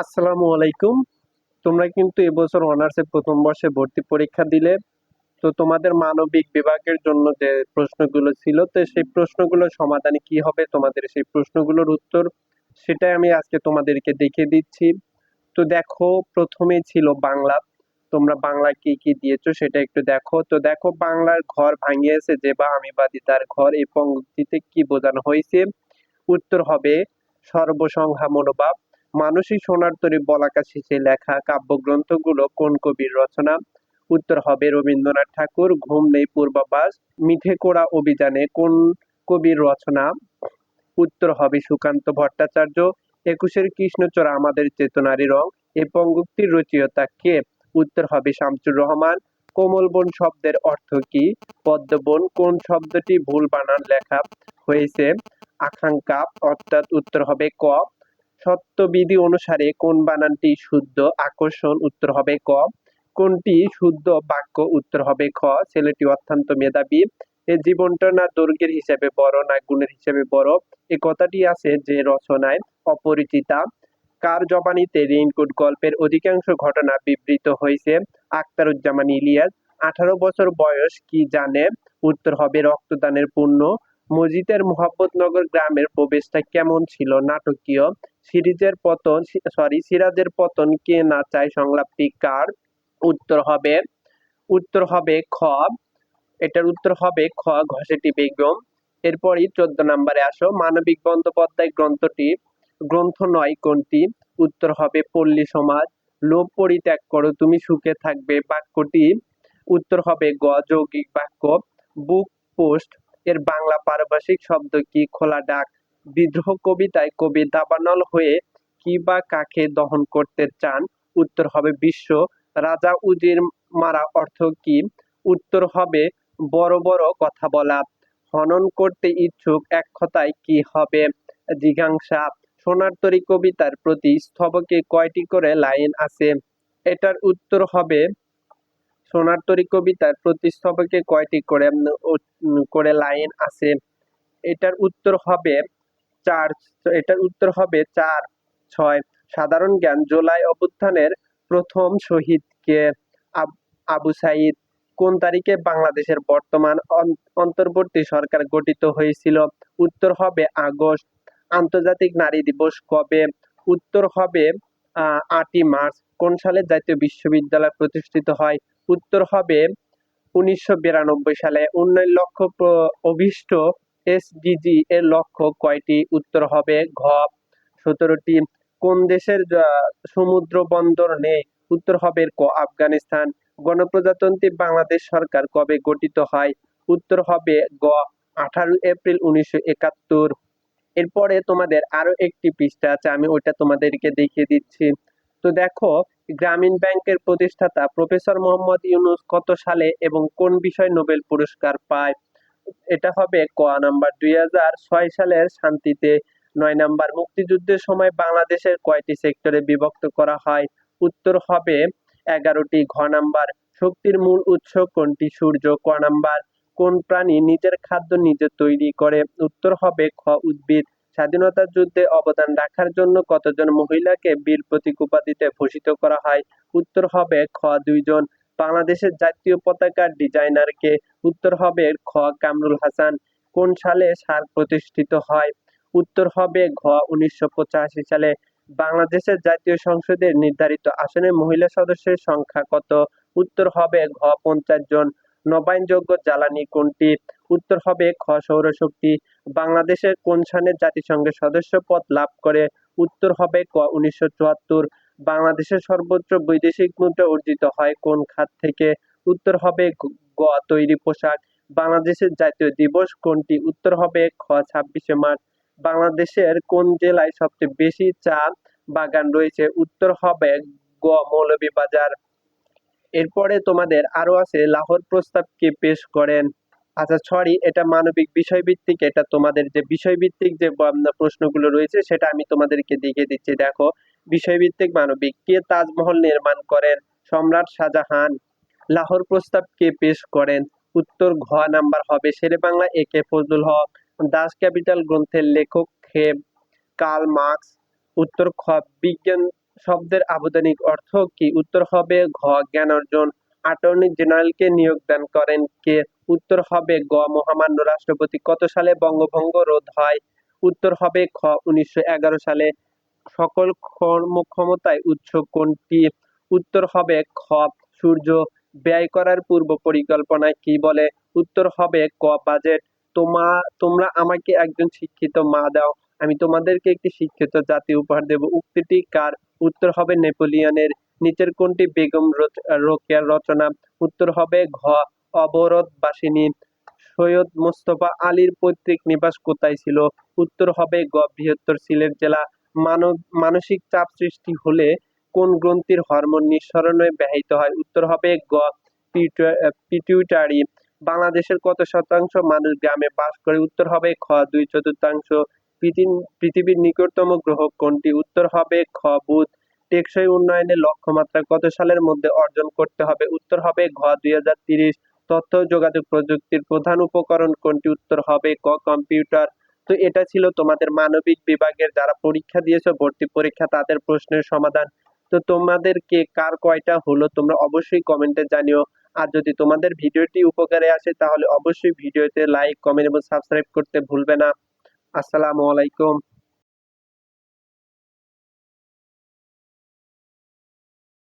আসসালামু আলাইকুম। তোমরা কিন্তু এবছর অনার্সের প্রথম বর্ষে ভর্তি পরীক্ষা দিলে। তো তোমাদের মানবিক বিভাগের জন্য যে প্রশ্নগুলো ছিল, তো সেই প্রশ্নগুলোর সমাধানে কি হবে, তোমাদের সেই প্রশ্নগুলোর উত্তর, সেটাই আমি আজকে তোমাদেরকে দেখিয়ে দিচ্ছি। তো দেখো, প্রথমে ছিল বাংলা। তোমরা বাংলা কি কি দিয়েছ সেটা একটু দেখো। তো দেখো, বাংলার ঘর ভাঙিয়েছে যে বা আমি বাদী তার ঘর, এই পঙ্ক্তিতে কি বোঝানো হয়েছে? উত্তর হবে সর্বসংখ্যা মনোভাব। মানসিক সোনার তরী বলাকা শেষে লেখা কাব্যগ্রন্থগুলো কোন কবির রচনা? উত্তর হবে রবীন্দ্রনাথ ঠাকুর, ঘুম নেই পূর্বাভাস, মিঠে কোড়া অভিযানে কোন কবির রচনা? উত্তর হবে সুকান্ত ভট্টাচার্য, একুশের কৃষ্ণচূড়া আমাদের চেতনারি রং এই পঙ্গুক্তির রচয়িতা কে? উত্তর হবে শামসুর রহমান, কোমল বন শব্দের অর্থ কি? পদ্মবন কোন শব্দটি ভুল বানান লেখা হয়েছে? আকাঙ্ক্ষা, অর্থাৎ উত্তর হবে ক। সত্যবিধি অনুসারে কোন বানানটি শুদ্ধ আকর্ষণ উত্তর হবে ক, কোনটি শুদ্ধ বাক্য উত্তর হবে খ, ছেলেটি অত্যন্ত মেধাবী, এ জীবনটা না দৈর্ঘ্যের হিসেবে বড়, না গুণের হিসেবে বড় এই কথাটি আছে যে রচনায় অপরিচিতা। কার জবানিতে রেইনকোট গল্পের অধিকাংশ ঘটনা বিবৃত হয়েছে? আখতারুজ্জামান ইলিয়াস, আঠারো বছর বয়স, কি জানে? উত্তর হবে রক্তদানের পূর্ণ। মসজিদের মোহাম্মদনগর গ্রামের প্রবেশটা কেমন ছিল? নাটকীয়। সিরিজের পতন সরি সিরাজের পতন কে না চায় সংলাপটি কার? উত্তর হবে উত্তর হবে খ। এটার উত্তর হবে খ, ঘষেটি বেগম। এরপরই চোদ্দ নম্বরে আসো। মানবিক বন্দ্যোপাধ্যায় গ্রন্থটি, গ্রন্থ নয় কোনটি? উত্তর হবে পল্লী সমাজ। লোভ পরিত্যাগ করো, তুমি সুখে থাকবে। বাক্যটি, উত্তর হবে গ, যৌগিক বাক্য। বুক পোস্ট, এর বাংলা পারিভাষিক শব্দ কি? খোলা ডাক। বিদ্রোহ কবিতায় কবি দাবানল হয়ে কি বা কাকে দহন করতে চান? উত্তর হবে বিশ্ব। রাজা উজির মারা অর্থ কি? উত্তর হবে বড় বড় কথা বলা। হনন করতে ইচ্ছুক এক কথায় কি হবে? জিজ্ঞাসা। সোনার তরী কবিতার প্রতি স্তবকে কয়টি করে লাইন আছে? এটার উত্তর হবে সোনার তরী কবিতার প্রতি স্তবকে কয়টি করে করে লাইন আছে? এটার উত্তর হবে চার এটার উত্তর হবে চার, ছয়। সাধারণ জ্ঞান, জুলাই অভ্যুত্থানের প্রথম শহীদকে আব- আবু সাইদ কোন তারিখে বাংলাদেশের বর্তমান অন- অন্তর্বর্তী সরকার গঠিত হয়েছিল? উত্তর হবে আগস্ট। আন্তর্জাতিক নারী দিবস কবে? উত্তর হবে আটই মার্চ। কোন সালে জাতীয় বিশ্ববিদ্যালয় প্রতিষ্ঠিত হয়? উত্তর হবে উনিশশো বিরানব্বই সালে। উন্নয়ন লক্ষ্য অভিষ্ট এসডিজি এর লক্ষ্য কয়টি? উত্তর হবে ঘ। সতেরোটি। কোন দেশের সমুদ্র বন্দর নেই? উত্তর হবে ক। আফগানিস্তান। গণপ্রজাতন্ত্রী বাংলাদেশ সরকার কবে গঠিত হয়? উত্তর হবে গ। আঠারো এপ্রিল উনিশশো একাত্তর। এরপরে তোমাদের আরও একটি পৃষ্ঠা আছে, আমি ওইটা তোমাদেরকে দেখিয়ে দিচ্ছি। তো দেখো, গ্রামীণ ব্যাংকের প্রতিষ্ঠাতা প্রফেসর মোহাম্মদ ইউনুস কত সালে এবং কোন বিষয়ে নোবেল পুরস্কার পায়? এটা হবে ক নাম্বার দুই সালের শান্তিতে। নয় নাম্বার, মুক্তিযুদ্ধের সময় বাংলাদেশের কয়টি সেক্টরে বিভক্ত করা হয়? উত্তর হবে এগারোটি। ঘ নাম্বার, শক্তির মূল উৎস কোনটি? সূর্য। ক নাম্বার, কোন প্রাণী নিজের খাদ্য নিজে তৈরি করে? উত্তর হবে খ, উদ্ভিদ। স্বাধীনতা যুদ্ধে অবদান রাখার জন্য কতজন মহিলাকে বীর প্রতীক উপাধিতে ভূষিত করা হয়? উত্তর হবে খ, দুইজন। বাংলাদেশের জাতীয় পতাকার ডিজাইনারকে উত্তর হবে খ কামরুল হাসান। কোন সালে সার প্রতিষ্ঠিত হয়? উত্তর হবে ঘ. উনিশশো পঁচাশি সালে। বাংলাদেশের জাতীয় সংসদের নির্ধারিত আসনে মহিলা সদস্যের সংখ্যা কত? উত্তর হবে ঘ. পঞ্চাশ জন। নবায়নযোগ্য জ্বালানি কোনটি? উত্তর হবে খ. সৌরশক্তি। বাংলাদেশের কোন সালে জাতিসংঘের সদস্য পদ লাভ করে? উত্তর হবে ক. উনিশশো চুয়াত্তর। বাংলাদেশের সর্বোচ্চ বৈদেশিক মুদ্রা অর্জিত হয় কোন খাত থেকে? উত্তর হবে গ- তৈরি পোশাক। বাংলাদেশের জাতীয় দিবস কোনটি? উত্তর হবে খ, ছাব্বিশে মার্চ। বাংলাদেশের কোন জেলায় সবচেয়ে বেশি চা বাগান রয়েছে? উত্তর হবে গ, মৌলভীবাজার। এরপরে তোমাদের আরও আছে, লাহোর প্রস্তাব কে পেশ করেন? আচ্ছা সরি, এটা মানবিক বিষয়ভিত্তিক, এটা তোমাদের যে বিষয়ভিত্তিক যে প্রশ্নগুলো রয়েছে, সেটা আমি তোমাদেরকে দেখিয়ে দিচ্ছি। দেখো বিষয়ভিত্তিক মানবিক কে তাজমহল নির্মাণ করেন? সম্রাট শাহজাহান। লাহোর প্রস্তাব কে পেশ করেন? উত্তর ঘ নাম্বার হবে Sher-e Bangla A K Fazlul Huq. Das Kapital গ্রন্থের লেখক কে কার্ল মার্কস। উত্তর খ বিজ্ঞান শব্দের আবেদনিক অর্থ কি? উত্তর হবে ঘ জ্ঞান অর্জন। অ্যাটর্নি জেনারেলকে নিয়োগ দান করেন কে? উত্তর হবে গ মহামান্য রাষ্ট্রপতি কত সালে বঙ্গভঙ্গ রোধ হয়? উত্তর হবে খ উনিশশো এগারো সালে। সকল কর্মক্ষমতায় উৎস কোনটি? উত্তর হবে খ সূর্য। ব্যয় করার পূর্ব পরিকল্পনায় কি বলে? উত্তর হবে ক বাজেট তোমা, তোমরা আমাকে একজন শিক্ষিত মা দাও। আমি তোমাদেরকে একটি শিক্ষিত জাতি উপহার দেব। উক্তিটি কার? উত্তর হবে নেপোলিয়নের। নিচের কোনটি বেগম রোকেয়ার রচনা? উত্তর হবে ঘ অবরোধ বাসিনী সৈয়দ মোস্তফা আলীর পৈতৃক নিবাস কোথায় ছিল? উত্তর হবে গ, বৃহত্তর সিলেট জেলা। মানব, মানসিক চাপ সৃষ্টি হলে কোন গ্রন্থির হরমোন নিঃসরণে ব্যাহত হয়? উত্তর হবে গ পিটুইটারি বাংলাদেশের কত শতাংশ মানুষ গ্রামে বাস করে? উত্তর হবে খ, দুই চতুর্থাংশ। পৃথিবীর নিকটতম গ্রহ কোনটি? উত্তর হবে খ, বুধ। টেকসই উন্নয়নের লক্ষ্যমাত্রা কত সালের মধ্যে অর্জন করতে হবে? উত্তর হবে ঘ, দুই তথ্য, যোগাযোগ প্রযুক্তির প্রধান উপকরণ কোনটি? উত্তর হবে ক, কম্পিউটার। তো এটা ছিল তোমাদের মানবিক বিভাগের যারা পরীক্ষা দিয়েছ, ভর্তি পরীক্ষা, তাদের প্রশ্নের সমাধান। তো তোমাদেরকে কার কয়টা হলো তোমরা অবশ্যই কমেন্টে জানিও। আর যদি তোমাদের ভিডিওটি উপকারে আসে, তাহলে অবশ্যই ভিডিওতে লাইক, কমেন্ট এবং সাবস্ক্রাইব করতে ভুলবে না। আসসালামু আলাইকুম।